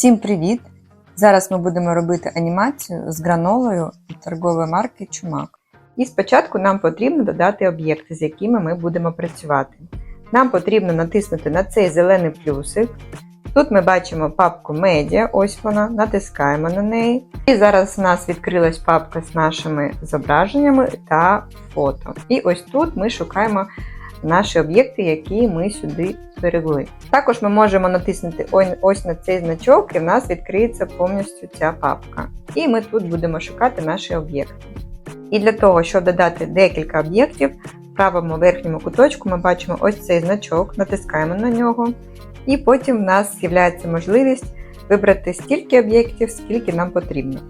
Всім привіт! Зараз ми будемо робити анімацію з гранолою торгової марки Чумак. І спочатку нам потрібно додати об'єкти, з якими ми будемо працювати. Нам потрібно натиснути на цей зелений плюсик. Тут ми бачимо папку Медіа, ось вона, натискаємо на неї. І зараз у нас відкрилась папка з нашими зображеннями та фото. І ось тут ми шукаємо наші об'єкти, які ми сюди перевели. Також ми можемо натиснути ось на цей значок, і в нас відкриється повністю ця папка. І ми тут будемо шукати наші об'єкти. І для того, щоб додати декілька об'єктів, в правому верхньому куточку ми бачимо ось цей значок, натискаємо на нього, і потім в нас з'являється можливість вибрати стільки об'єктів, скільки нам потрібно.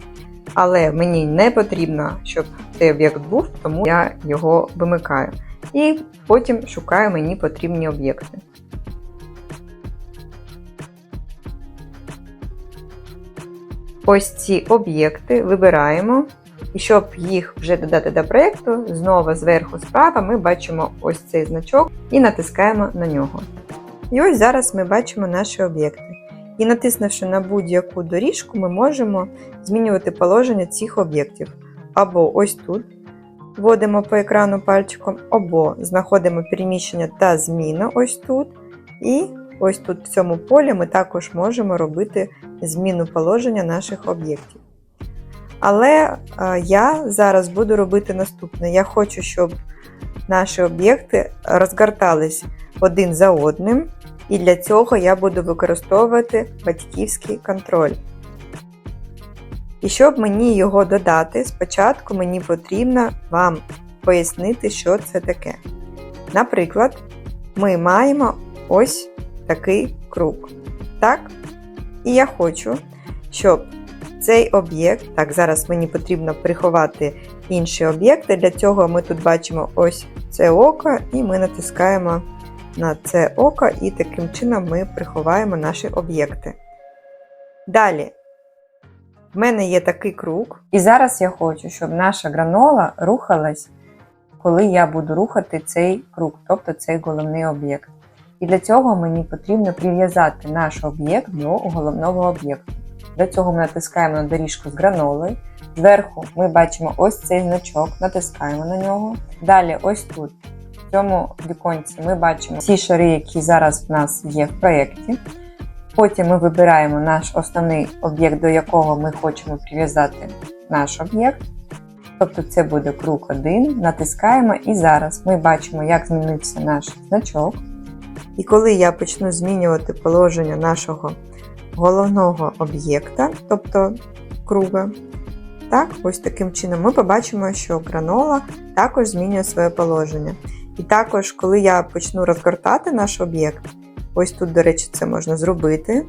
Але мені не потрібно, щоб цей об'єкт був, тому я його вимикаю. І потім шукаю мені потрібні об'єкти. Ось ці об'єкти вибираємо. І щоб їх вже додати до проєкту, знову зверху справа ми бачимо ось цей значок і натискаємо на нього. І ось зараз ми бачимо наші об'єкти. І натиснувши на будь-яку доріжку, ми можемо змінювати положення цих об'єктів. Або ось тут вводимо по екрану пальчиком, або знаходимо переміщення та зміна ось тут. І ось тут в цьому полі ми також можемо робити зміну положення наших об'єктів. Але е, я зараз буду робити наступне. Я хочу, щоб наші об'єкти розгортались один за одним, і для цього я буду використовувати батьківський контроль. І щоб мені його додати, спочатку мені потрібно вам пояснити, що це таке. Наприклад, ми маємо ось такий круг. Так? І я хочу, щоб цей об'єкт, так, зараз мені потрібно приховати інші об'єкти. Для цього ми тут бачимо ось це око, і ми натискаємо на це око, і таким чином ми приховаємо наші об'єкти. Далі. В мене є такий круг. І зараз я хочу, щоб наша гранола рухалась, коли я буду рухати цей круг, тобто цей головний об'єкт. І для цього мені потрібно прив'язати наш об'єкт до головного об'єкту. Для цього ми натискаємо на доріжку з гранолою. Зверху ми бачимо ось цей значок, натискаємо на нього. Далі, ось тут, в цьому віконці, ми бачимо всі шари, які зараз в нас є в проєкті. Потім ми вибираємо наш основний об'єкт, до якого ми хочемо прив'язати наш об'єкт. Тобто це буде круг 1, натискаємо і зараз ми бачимо, як змінився наш значок. І коли я почну змінювати положення нашого головного об'єкта, тобто круга, так, ось таким чином ми побачимо, що гранола також змінює своє положення. І також, коли я почну розгортати наш об'єкт, ось тут, до речі, це можна зробити.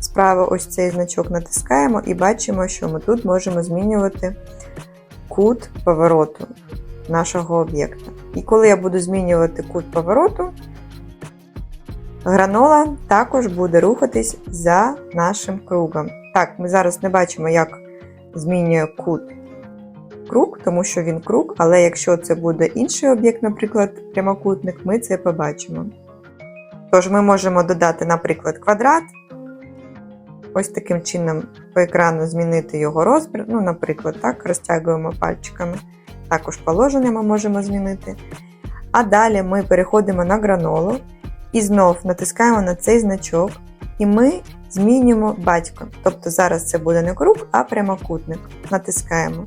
Справа ось цей значок натискаємо і бачимо, що ми тут можемо змінювати кут повороту нашого об'єкта. І коли я буду змінювати кут повороту, гранола також буде рухатись за нашим кругом. Так, ми зараз не бачимо, як змінює кут круг, тому що він круг, але якщо це буде інший об'єкт, наприклад, прямокутник, ми це побачимо. Тож ми можемо додати, наприклад, квадрат. Ось таким чином по екрану змінити його розмір. Ну, наприклад, так, розтягуємо пальчиками. Також положення ми можемо змінити. А далі ми переходимо на гранолу і знов натискаємо на цей значок, і ми змінюємо батько. Тобто зараз це буде не круг, а прямокутник. Натискаємо.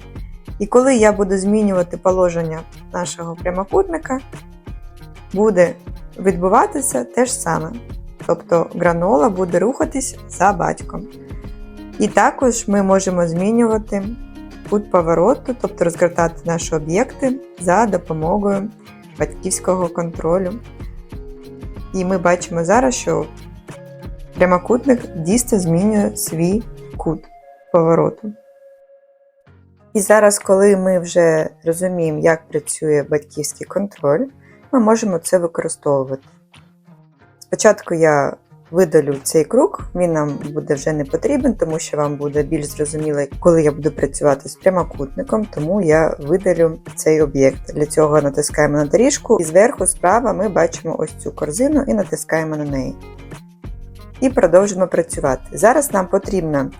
І коли я буду змінювати положення нашого прямокутника, буде відбуватися те ж саме. Тобто гранола буде рухатись за батьком. І також ми можемо змінювати кут повороту, тобто розгортати наші об'єкти за допомогою батьківського контролю. І ми бачимо зараз, що прямокутник дійсно змінює свій кут повороту. І зараз, коли ми вже розуміємо, як працює батьківський контроль, ми можемо це використовувати. Спочатку я видалю цей круг, він нам буде вже не потрібен, тому що вам буде більш зрозуміло, коли я буду працювати з прямокутником, тому я видалю цей об'єкт. Для цього натискаємо на доріжку, і зверху справа ми бачимо ось цю корзину і натискаємо на неї. і продовжимо працювати. Зараз нам потрібно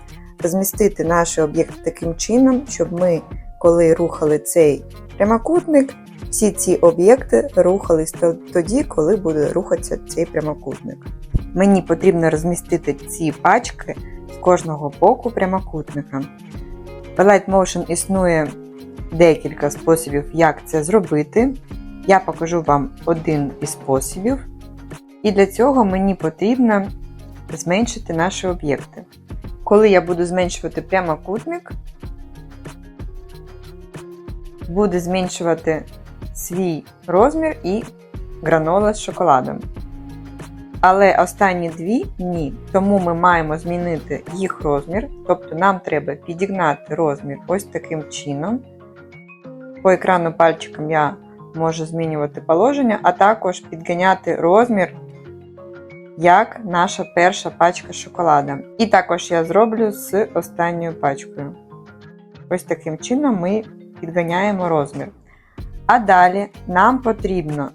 розмістити наш об'єкт таким чином, щоб ми, коли рухали цей прямокутник, всі ці об'єкти рухались тоді, коли буде рухатися цей прямокутник. Мені потрібно розмістити ці пачки з кожного боку прямокутника. В Light Motion існує декілька способів, як це зробити. Я покажу вам один із способів. І для цього мені потрібно зменшити наші об'єкти. Коли я буду зменшувати прямокутник, буде зменшувати свій розмір і гранола з шоколадом. Але останні дві ні. Тому ми маємо змінити їх розмір. Тобто нам треба підігнати розмір ось таким чином. По екрану пальчиком я можу змінювати положення, а також підганяти розмір, як наша перша пачка шоколада. І також я зроблю з останньою пачкою. Ось таким чином ми підганяємо розмір. А далі нам потрібно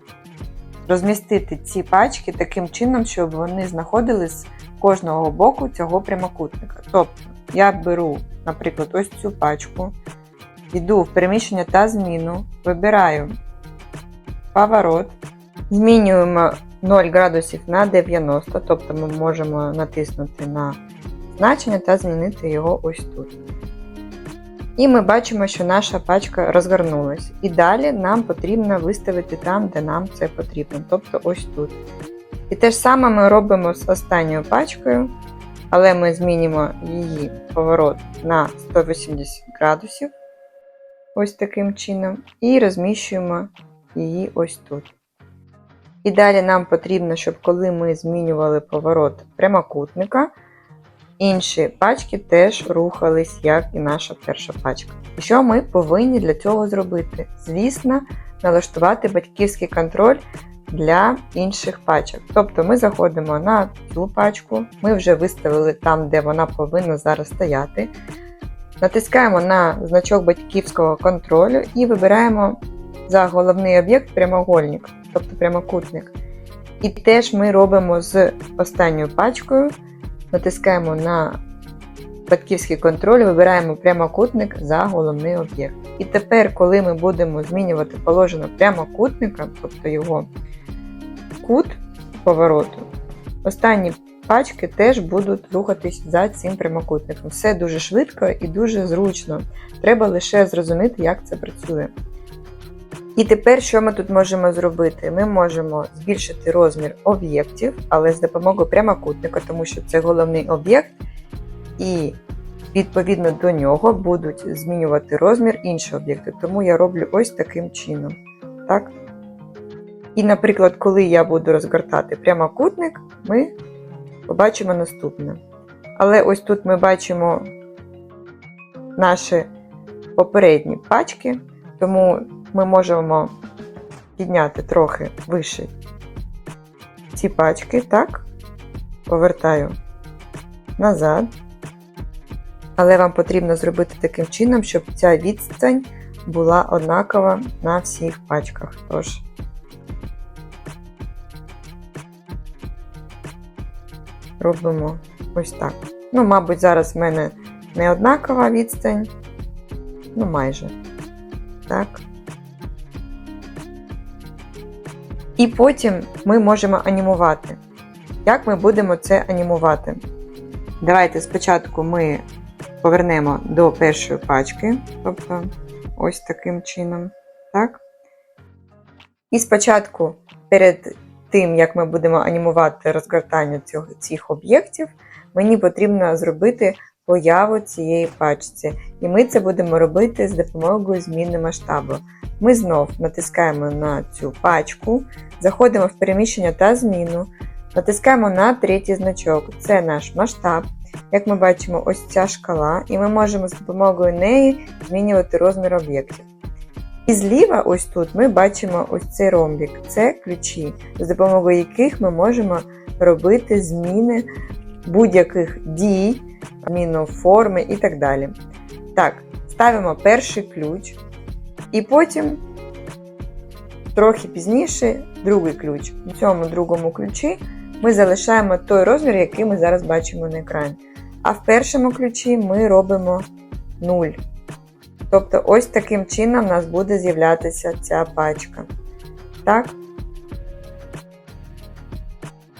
розмістити ці пачки таким чином, щоб вони знаходились з кожного боку цього прямокутника. Тобто я беру, наприклад, ось цю пачку, йду в переміщення та зміну, вибираю поворот, змінюємо 0 градусів на 90, тобто ми можемо натиснути на значення та змінити його ось тут. І ми бачимо, що наша пачка розгорнулась. І далі нам потрібно виставити там, де нам це потрібно, тобто ось тут. І те ж саме ми робимо з останньою пачкою, але ми змінимо її поворот на 180 градусів, ось таким чином, і розміщуємо її ось тут. І далі нам потрібно, щоб коли ми змінювали поворот прямокутника, інші пачки теж рухались, як і наша перша пачка. І що ми повинні для цього зробити? Звісно, налаштувати батьківський контроль для інших пачок. Тобто ми заходимо на цю пачку, ми вже виставили там, де вона повинна зараз стояти. Натискаємо на значок батьківського контролю і вибираємо за головний об'єкт прямоугольник, тобто прямокутник. І теж ми робимо з останньою пачкою, натискаємо на батьківський контроль, вибираємо прямокутник за головний об'єкт. І тепер, коли ми будемо змінювати положення прямокутника, тобто його кут повороту, останні пачки теж будуть рухатись за цим прямокутником. Все дуже швидко і дуже зручно. Треба лише зрозуміти, як це працює. І тепер що ми тут можемо зробити? Ми можемо збільшити розмір об'єктів, але з допомогою прямокутника, тому що це головний об'єкт, і відповідно до нього будуть змінювати розмір інші об'єкти. Тому я роблю ось таким чином. Так? І, наприклад, коли я буду розгортати прямокутник, ми побачимо наступне. Але ось тут ми бачимо наші попередні пачки, тому ми можемо підняти трохи вище ці пачки, так, повертаю назад. Але вам потрібно зробити таким чином, щоб ця відстань була однакова на всіх пачках. Тож, робимо ось так. Ну, мабуть, зараз в мене не однакова відстань, ну майже. Так. І потім ми можемо анімувати. Як ми будемо це анімувати? Давайте спочатку ми повернемо до першої пачки, тобто ось таким чином. Так? І спочатку, перед тим, як ми будемо анімувати розгортання цих об'єктів, мені потрібно зробити появу цієї пачці. І ми це будемо робити з допомогою зміни масштабу. Ми знов натискаємо на цю пачку, заходимо в переміщення та зміну, натискаємо на третій значок. Це наш масштаб. Як ми бачимо, ось ця шкала, і ми можемо з допомогою неї змінювати розмір об'єктів. І зліва, ось тут, ми бачимо ось цей ромбік. Це ключі, з допомогою яких ми можемо робити зміни будь-яких дій, зміну форми і так далі. Так, ставимо перший ключ. І потім, трохи пізніше, другий ключ. У цьому другому ключі ми залишаємо той розмір, який ми зараз бачимо на екрані. А в першому ключі ми робимо 0. Тобто, ось таким чином в нас буде з'являтися ця пачка. Так?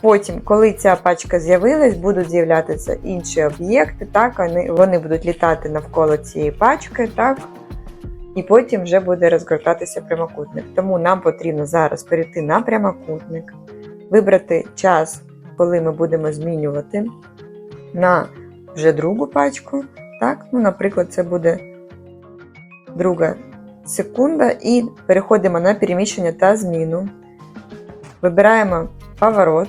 Потім, коли ця пачка з'явилась, будуть з'являтися інші об'єкти, так, вони, вони будуть літати навколо цієї пачки, так, і потім вже буде розгортатися прямокутник. Тому нам потрібно зараз перейти на прямокутник, вибрати час, коли ми будемо змінювати на вже другу пачку. Так, ну, Наприклад, це буде друга секунда, і переходимо на переміщення та зміну. Вибираємо поворот,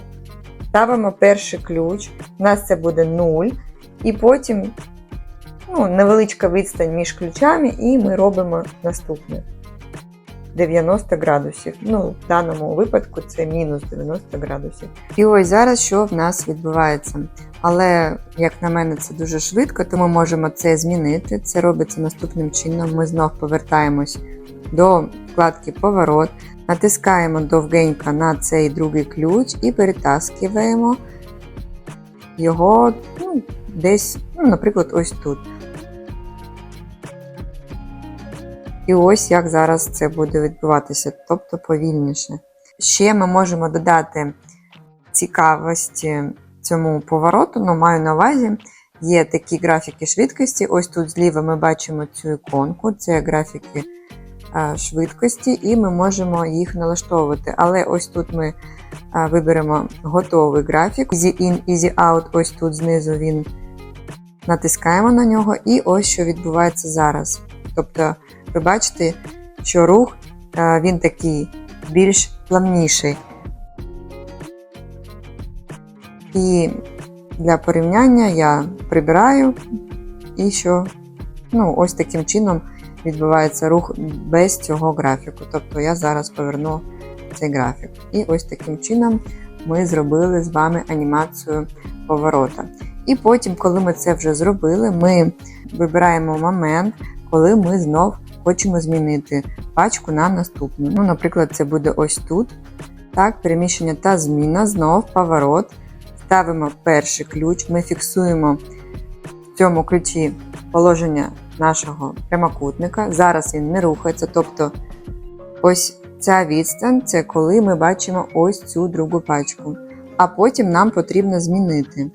ставимо перший ключ, у нас це буде 0, і потім ну, невеличка відстань між ключами, і ми робимо наступне 90 градусів. Ну, в даному випадку це мінус 90 градусів. І ось зараз що в нас відбувається. Але, як на мене, це дуже швидко, тому можемо це змінити. Це робиться наступним чином. Ми знов повертаємось до вкладки Поворот, натискаємо довгенько на цей другий ключ і перетаскуємо його ну, десь, ну, наприклад, ось тут. І ось як зараз це буде відбуватися, тобто повільніше. Ще ми можемо додати цікавості цьому повороту, ну маю на увазі, є такі графіки швидкості. Ось тут зліва ми бачимо цю іконку, це графіки швидкості, і ми можемо їх налаштовувати. Але ось тут ми виберемо готовий графік. Easy in, easy out, ось тут знизу він натискаємо на нього, і ось що відбувається зараз. Тобто, ви бачите, що рух він такий більш плавніший. І для порівняння я прибираю і що ну, ось таким чином відбувається рух без цього графіку. Тобто я зараз поверну цей графік. І ось таким чином ми зробили з вами анімацію поворота. І потім, коли ми це вже зробили, ми вибираємо момент, коли ми знов хочемо змінити пачку на наступну. Ну, Наприклад, це буде ось тут. Так, переміщення та зміна, знов поворот. Ставимо перший ключ, ми фіксуємо в цьому ключі положення нашого прямокутника. Зараз він не рухається, тобто ось ця відстань це коли ми бачимо ось цю другу пачку. А потім нам потрібно змінити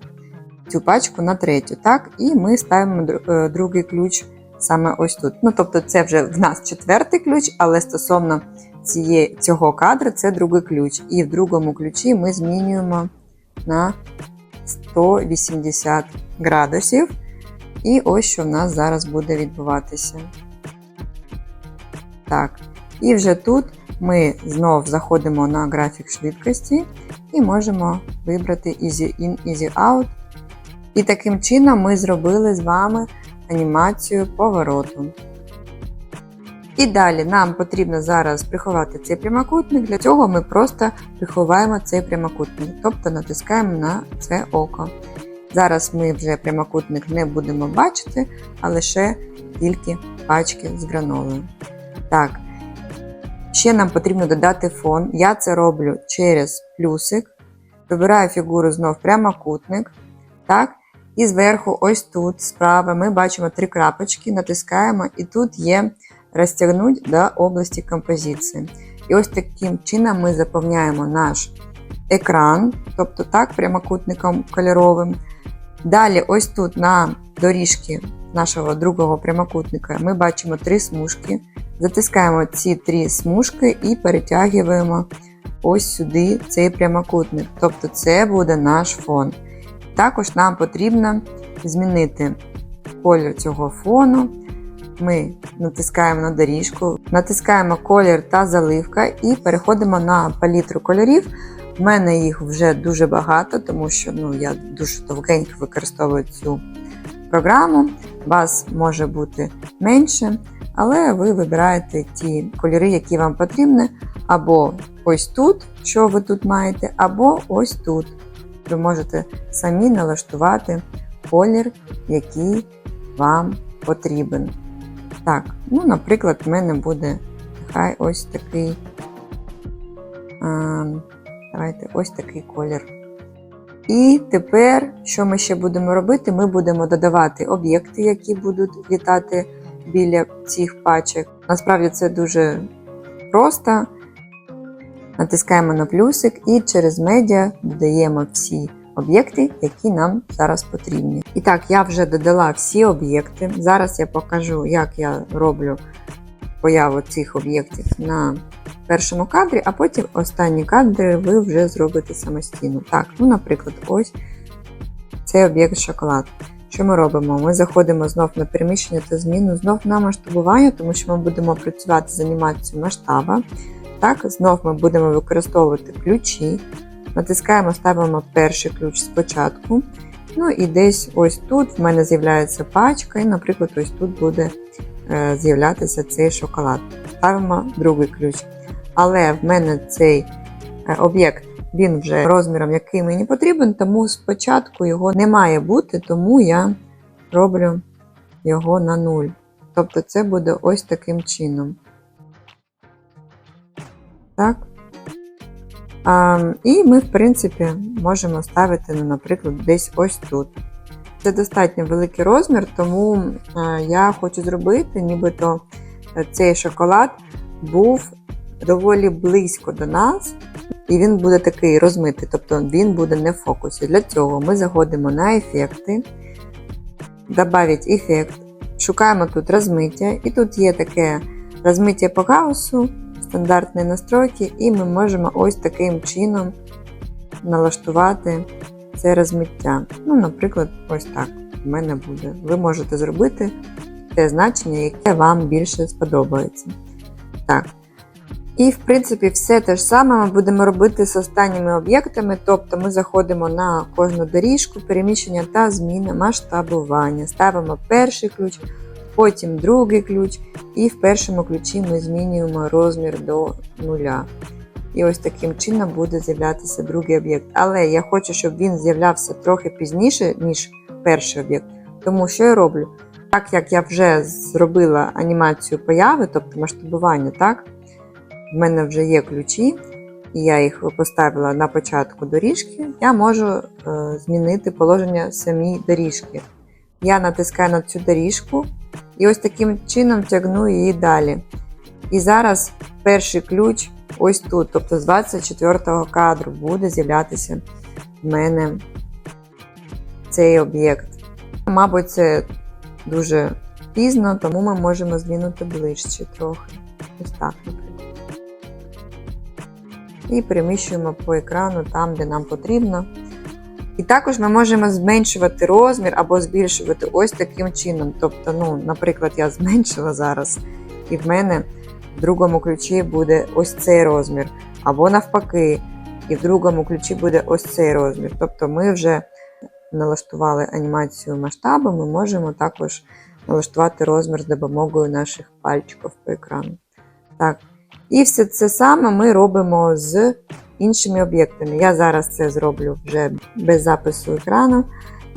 цю пачку на третю. Так, і ми ставимо е, другий ключ саме ось тут. Ну, тобто, це вже в нас четвертий ключ, але стосовно цієї, цього кадру це другий ключ. І в другому ключі ми змінюємо на 180 градусів. І ось що в нас зараз буде відбуватися. Так, і вже тут ми знов заходимо на графік швидкості і можемо вибрати Easy In, Easy Out. І таким чином ми зробили з вами анімацію повороту. І далі нам потрібно зараз приховати цей прямокутник. Для цього ми просто приховаємо цей прямокутник, тобто натискаємо на це око. Зараз ми вже прямокутник не будемо бачити, а лише тільки пачки з гранолою. Так, ще нам потрібно додати фон. Я це роблю через плюсик. Вибираю фігуру знов прямокутник. Так, і зверху, ось тут, справа, ми бачимо три крапочки, натискаємо, і тут є розтягнути до області композиції. І ось таким чином ми заповняємо наш екран, тобто так, прямокутником кольоровим. Далі, ось тут на доріжці нашого другого прямокутника ми бачимо три смужки. Затискаємо ці три смужки і перетягуємо ось сюди цей прямокутник. Тобто це буде наш фон. Також нам потрібно змінити колір цього фону. Ми натискаємо на доріжку, натискаємо колір та заливка і переходимо на палітру кольорів. У мене їх вже дуже багато, тому що ну, я дуже довгенько використовую цю програму. Вас може бути менше, але ви вибираєте ті кольори, які вам потрібні, або ось тут, що ви тут маєте, або ось тут. Ви можете самі налаштувати колір, який вам потрібен. Так, ну, наприклад, в мене буде нехай ось такий. А, давайте ось такий колір. І тепер, що ми ще будемо робити? Ми будемо додавати об'єкти, які будуть літати біля цих пачок. Насправді це дуже просто. Натискаємо на плюсик і через медіа додаємо всі об'єкти, які нам зараз потрібні. І так, я вже додала всі об'єкти. Зараз я покажу, як я роблю появу цих об'єктів на першому кадрі, а потім останні кадри ви вже зробите самостійно. Так, ну, наприклад, ось цей об'єкт шоколад. Що ми робимо? Ми заходимо знов на переміщення та зміну, знов на масштабування, тому що ми будемо працювати з анімацією масштаба. Так, знов ми будемо використовувати ключі. Натискаємо, ставимо перший ключ спочатку. Ну і десь ось тут в мене з'являється пачка, і, наприклад, ось тут буде е, з'являтися цей шоколад. Ставимо другий ключ. Але в мене цей е, об'єкт він вже розміром, який мені потрібен, тому спочатку його не має бути, тому я роблю його на 0. Тобто це буде ось таким чином. Так. А, і ми, в принципі, можемо ставити, ну, наприклад, десь ось тут. Це достатньо великий розмір, тому е, я хочу зробити, нібито цей шоколад був доволі близько до нас, і він буде такий розмитий, тобто він буде не в фокусі. Для цього ми заходимо на ефекти, добавить ефект, шукаємо тут розмиття, і тут є таке розмиття по гаусу, стандартні настройки, і ми можемо ось таким чином налаштувати це розмиття. Ну, наприклад, ось так в мене буде. Ви можете зробити те значення, яке вам більше сподобається. Так. І, в принципі, все те ж саме ми будемо робити з останніми об'єктами, тобто ми заходимо на кожну доріжку, переміщення та зміна масштабування. Ставимо перший ключ, потім другий ключ, і в першому ключі ми змінюємо розмір до нуля. І ось таким чином буде з'являтися другий об'єкт. Але я хочу, щоб він з'являвся трохи пізніше, ніж перший об'єкт. Тому що я роблю? Так як я вже зробила анімацію появи, тобто масштабування, так? В мене вже є ключі, і я їх поставила на початку доріжки, я можу е, змінити положення самій доріжки. Я натискаю на цю доріжку і ось таким чином тягну її далі. І зараз перший ключ ось тут, тобто з 24 кадру, буде з'являтися в мене цей об'єкт. Мабуть, це дуже пізно, тому ми можемо змінити ближче трохи. Ось так, наприклад і переміщуємо по екрану там, де нам потрібно. І також ми можемо зменшувати розмір або збільшувати ось таким чином. Тобто, ну, наприклад, я зменшила зараз, і в мене в другому ключі буде ось цей розмір. Або навпаки, і в другому ключі буде ось цей розмір. Тобто ми вже налаштували анімацію масштабу, ми можемо також налаштувати розмір з допомогою наших пальчиків по екрану. Так, і все це саме ми робимо з іншими об'єктами. Я зараз це зроблю вже без запису екрану.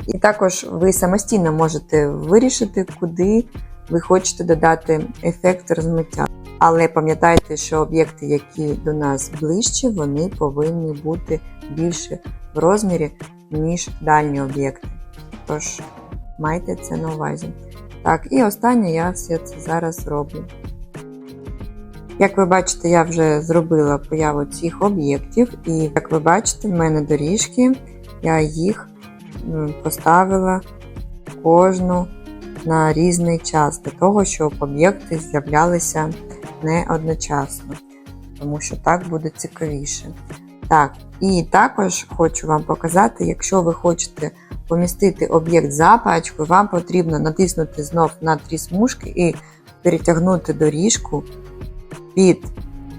І також ви самостійно можете вирішити, куди ви хочете додати ефект розмиття. Але пам'ятайте, що об'єкти, які до нас ближче, вони повинні бути більше в розмірі, ніж дальні об'єкти. Тож, майте це на увазі. Так, і останнє я все це зараз роблю. Як ви бачите, я вже зробила появу цих об'єктів, і як ви бачите, в мене доріжки, я їх поставила кожну на різний час, для того, щоб об'єкти з'являлися не одночасно, тому що так буде цікавіше. Так, і також хочу вам показати, якщо ви хочете помістити об'єкт за пачкою, вам потрібно натиснути знов на три смужки і перетягнути доріжку під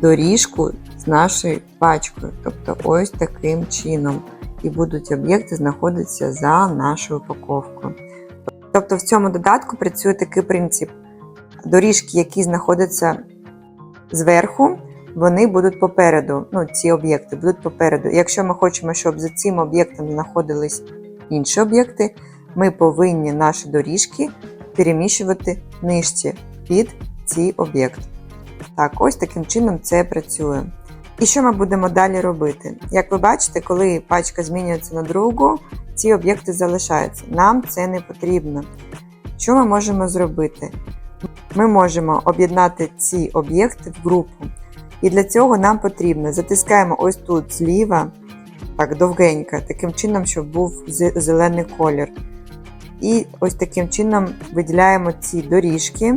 доріжку з нашою пачкою. Тобто ось таким чином. І будуть об'єкти знаходитися за нашою упаковкою. Тобто в цьому додатку працює такий принцип. Доріжки, які знаходяться зверху, вони будуть попереду. Ну, ці об'єкти будуть попереду. Якщо ми хочемо, щоб за цим об'єктом знаходились інші об'єкти, ми повинні наші доріжки переміщувати нижче під ці об'єкти. Так, ось таким чином це працює. І що ми будемо далі робити? Як ви бачите, коли пачка змінюється на другу, ці об'єкти залишаються. Нам це не потрібно. Що ми можемо зробити? Ми можемо об'єднати ці об'єкти в групу. І для цього нам потрібно затискаємо ось тут зліва, так, довгенько, таким чином, щоб був зелений колір. І ось таким чином виділяємо ці доріжки,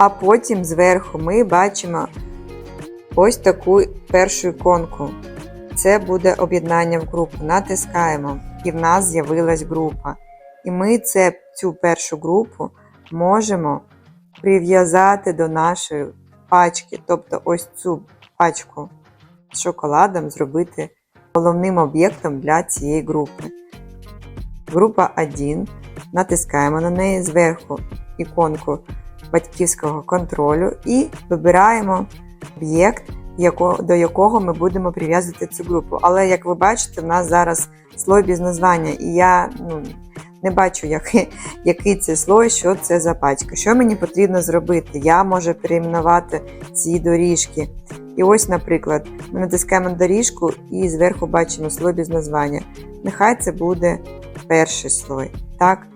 а потім зверху ми бачимо ось таку першу іконку. Це буде об'єднання в групу. Натискаємо, і в нас з'явилась група. І ми це, цю першу групу можемо прив'язати до нашої пачки, тобто ось цю пачку з шоколадом зробити головним об'єктом для цієї групи. Група 1. Натискаємо на неї зверху іконку батьківського контролю і вибираємо об'єкт, до якого ми будемо прив'язувати цю групу. Але як ви бачите, в нас зараз слой без названня, і я ну, не бачу, який, який це слой, що це за пачка. Що мені потрібно зробити? Я можу перейменувати ці доріжки. І ось, наприклад, ми натискаємо доріжку і зверху бачимо слой без названня. Нехай це буде перший слой. Так?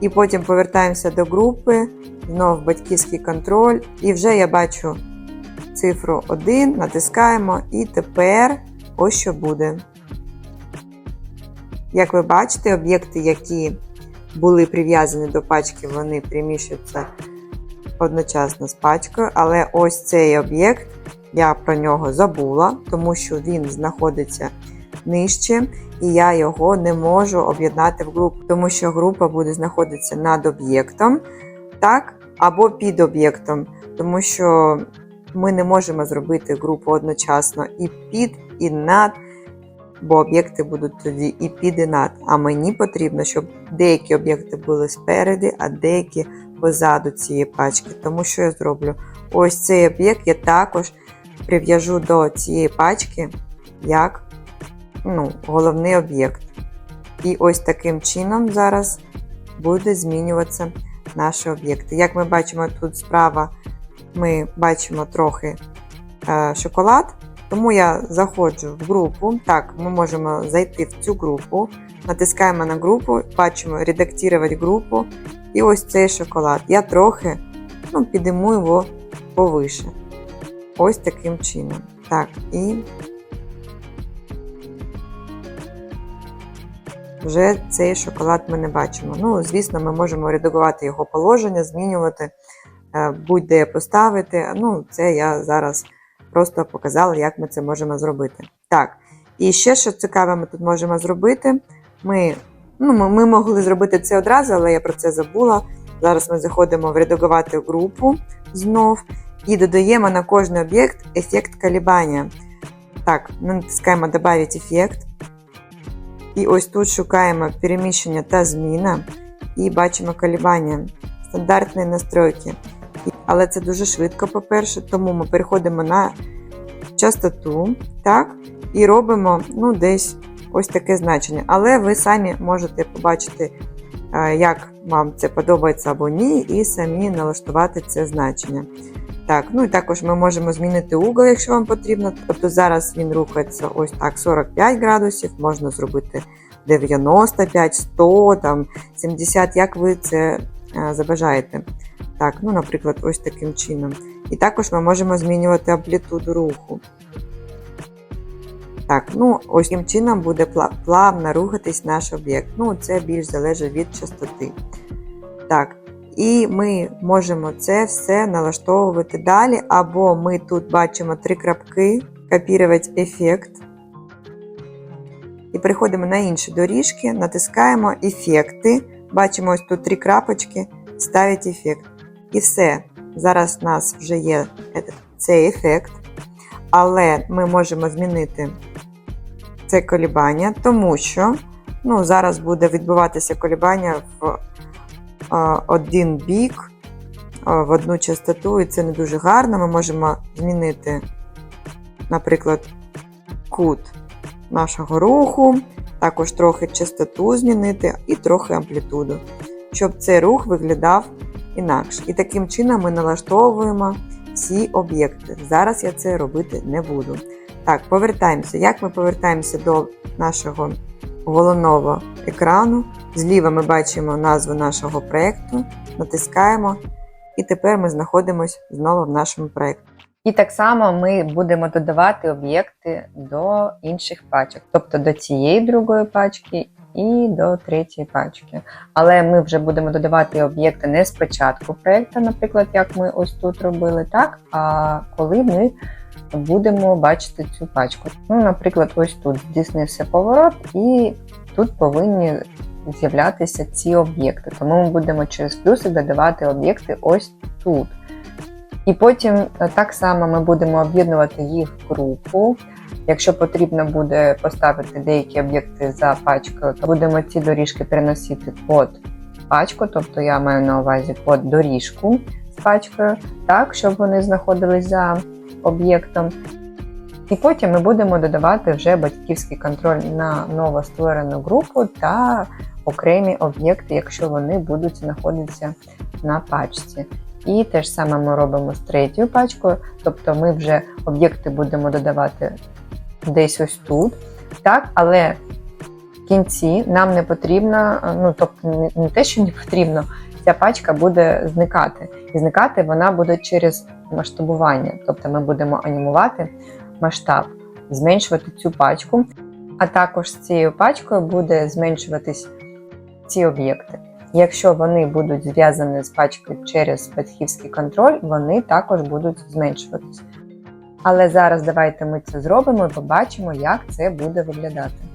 І потім повертаємося до групи, знов батьківський контроль, і вже я бачу цифру 1, натискаємо, і тепер ось що буде. Як ви бачите, об'єкти, які були прив'язані до пачки, вони приміщуються одночасно з пачкою, але ось цей об'єкт, я про нього забула, тому що він знаходиться нижче, і я його не можу об'єднати в групу, тому що група буде знаходитися над об'єктом, так, або під об'єктом, тому що ми не можемо зробити групу одночасно і під, і над, бо об'єкти будуть тоді і під, і над. А мені потрібно, щоб деякі об'єкти були спереди, а деякі позаду цієї пачки. Тому що я зроблю? Ось цей об'єкт я також прив'яжу до цієї пачки як ну, головний об'єкт. І ось таким чином зараз буде змінюватися наші об'єкти. Як ми бачимо, тут справа ми бачимо трохи е, шоколад, тому я заходжу в групу. Так, ми можемо зайти в цю групу, натискаємо на групу, бачимо редактувати групу. І ось цей шоколад. Я трохи ну, підійму його повише. Ось таким чином. Так, і вже цей шоколад ми не бачимо. Ну, звісно, ми можемо редагувати його положення, змінювати, е, будь-де поставити. Ну, це я зараз просто показала, як ми це можемо зробити. Так, і ще що цікаве, ми тут можемо зробити. Ми, ну, ми, ми могли зробити це одразу, але я про це забула. Зараз ми заходимо в редагувати групу знов і додаємо на кожний об'єкт ефект колебання. Так, ми натискаємо Добавити ефект. І ось тут шукаємо переміщення та зміна і бачимо колебання, стандартні настройки. Але це дуже швидко, по-перше, тому ми переходимо на частоту, так, і робимо ну, десь ось таке значення. Але ви самі можете побачити, е, як вам це подобається або ні, і самі налаштувати це значення. Так, ну і також ми можемо змінити угол, якщо вам потрібно. Тобто зараз він рухається ось так 45 градусів, можна зробити 95, 100, там, 70, як ви це е, забажаєте. Так, ну, наприклад, ось таким чином. І також ми можемо змінювати амплітуду руху. Так, ну ось таким чином буде плавно рухатись наш об'єкт. Ну, це більш залежить від частоти. Так, і ми можемо це все налаштовувати далі, або ми тут бачимо три крапки, копірувати ефект. І переходимо на інші доріжки, натискаємо ефекти. Бачимо ось тут три крапочки, ставить ефект. І все. Зараз у нас вже є цей ефект, але ми можемо змінити це колібання, тому що ну, зараз буде відбуватися колібання в один бік, в одну частоту, і це не дуже гарно. Ми можемо змінити, наприклад, кут нашого руху, також трохи частоту змінити і трохи амплітуду, щоб цей рух виглядав інакше. І таким чином ми налаштовуємо всі об'єкти. Зараз я це робити не буду. Так, повертаємося. Як ми повертаємося до нашого головного екрану? Зліва ми бачимо назву нашого проєкту, натискаємо, і тепер ми знаходимося знову в нашому проєкті. І так само ми будемо додавати об'єкти до інших пачок, тобто до цієї другої пачки і до третьої пачки. Але ми вже будемо додавати об'єкти не спочатку проєкту, наприклад, як ми ось тут робили, так, а коли ми будемо бачити цю пачку. Ну, наприклад, ось тут здійснився поворот, і тут повинні з'являтися ці об'єкти. Тому ми будемо через плюсик додавати об'єкти ось тут. І потім е, так само ми будемо об'єднувати їх в групу. Якщо потрібно буде поставити деякі об'єкти за пачкою, то будемо ці доріжки переносити під пачку, тобто я маю на увазі під доріжку з пачкою, так, щоб вони знаходились за об'єктом. І потім ми будемо додавати вже батьківський контроль на новостворену групу та окремі об'єкти, якщо вони будуть знаходитися на пачці. І те ж саме ми робимо з третьою пачкою, тобто ми вже об'єкти будемо додавати десь ось тут. Так, але в кінці нам не потрібно, ну тобто не- те, що не потрібно, ця пачка буде зникати. І зникати вона буде через масштабування. Тобто ми будемо анімувати масштаб, зменшувати цю пачку, а також з цією пачкою буде зменшуватись ці об'єкти. Якщо вони будуть зв'язані з пачкою через батьківський контроль, вони також будуть зменшуватись. Але зараз давайте ми це зробимо і побачимо, як це буде виглядати.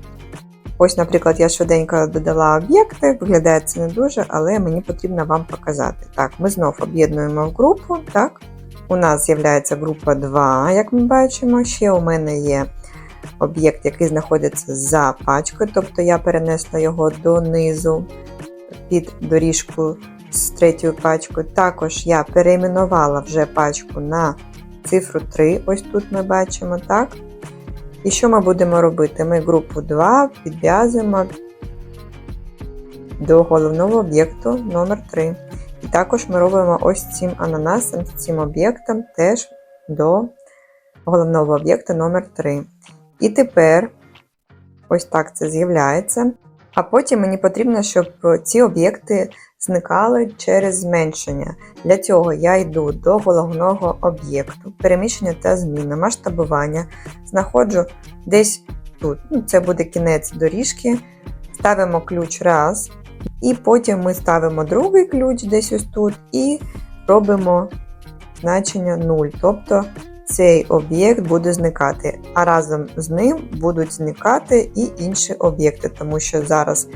Ось, наприклад, я швиденько додала об'єкти, виглядає це не дуже, але мені потрібно вам показати. Так, ми знов об'єднуємо в групу. Так, у нас з'являється група 2, як ми бачимо. Ще у мене є об'єкт, який знаходиться за пачкою, тобто я перенесла його донизу під доріжку з третьою пачкою. Також я перейменувала вже пачку на цифру 3, ось тут ми бачимо, так? І що ми будемо робити? Ми групу 2 підв'язуємо до головного об'єкту номер 3 І також ми робимо ось цим ананасом, цим об'єктом теж до головного об'єкту номер 3 І тепер ось так це з'являється. А потім мені потрібно, щоб ці об'єкти зникали через зменшення. Для цього я йду до головного об'єкту, переміщення та зміна, масштабування. Знаходжу десь тут. Ну, це буде кінець доріжки. Ставимо ключ раз, і потім ми ставимо другий ключ десь ось тут і робимо значення 0. Тобто цей об'єкт буде зникати, а разом з ним будуть зникати і інші об'єкти, тому що зараз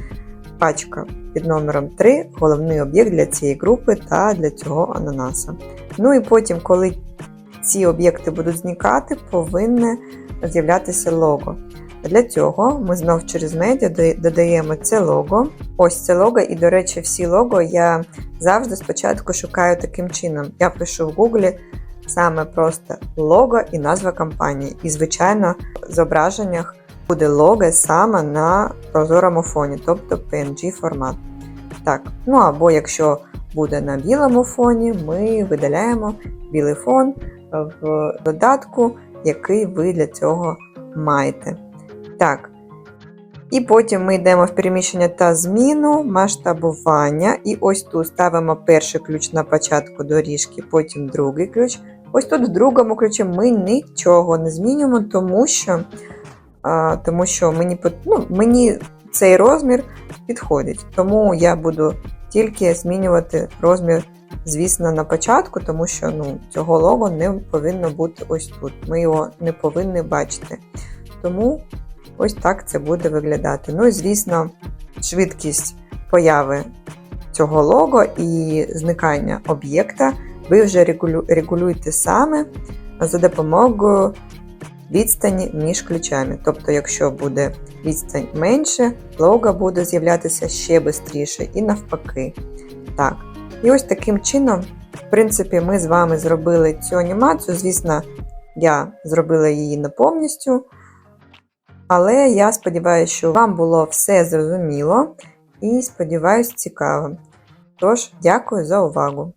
пачка під номером 3 головний об'єкт для цієї групи та для цього ананаса. Ну і потім, коли ці об'єкти будуть зникати, повинне з'являтися лого. Для цього ми знов через медіа додаємо це лого. Ось це лого, і, до речі, всі лого я завжди спочатку шукаю таким чином. Я пишу в Google саме просто лого і назва компанії. І, звичайно, в зображеннях буде лого саме на прозорому фоні, тобто PNG формат. Так, ну або якщо буде на білому фоні, ми видаляємо білий фон в додатку, який ви для цього маєте. Так. І потім ми йдемо в переміщення та зміну, масштабування. І ось тут ставимо перший ключ на початку доріжки, потім другий ключ. Ось тут в другому ключі ми нічого не змінюємо, тому що, тому що мені, ну, мені цей розмір підходить. Тому я буду тільки змінювати розмір, звісно, на початку, тому що ну, цього лого не повинно бути ось тут. Ми його не повинні бачити. Тому ось так це буде виглядати. Ну і звісно, швидкість появи цього лого і зникання об'єкта ви вже регулю- регулюєте саме за допомогою відстані між ключами. Тобто, якщо буде відстань менше, лого буде з'являтися ще швидше і навпаки. Так. І ось таким чином, в принципі, ми з вами зробили цю анімацію. Звісно, я зробила її не повністю. Але я сподіваюся, що вам було все зрозуміло і сподіваюсь, цікаво. Тож, дякую за увагу!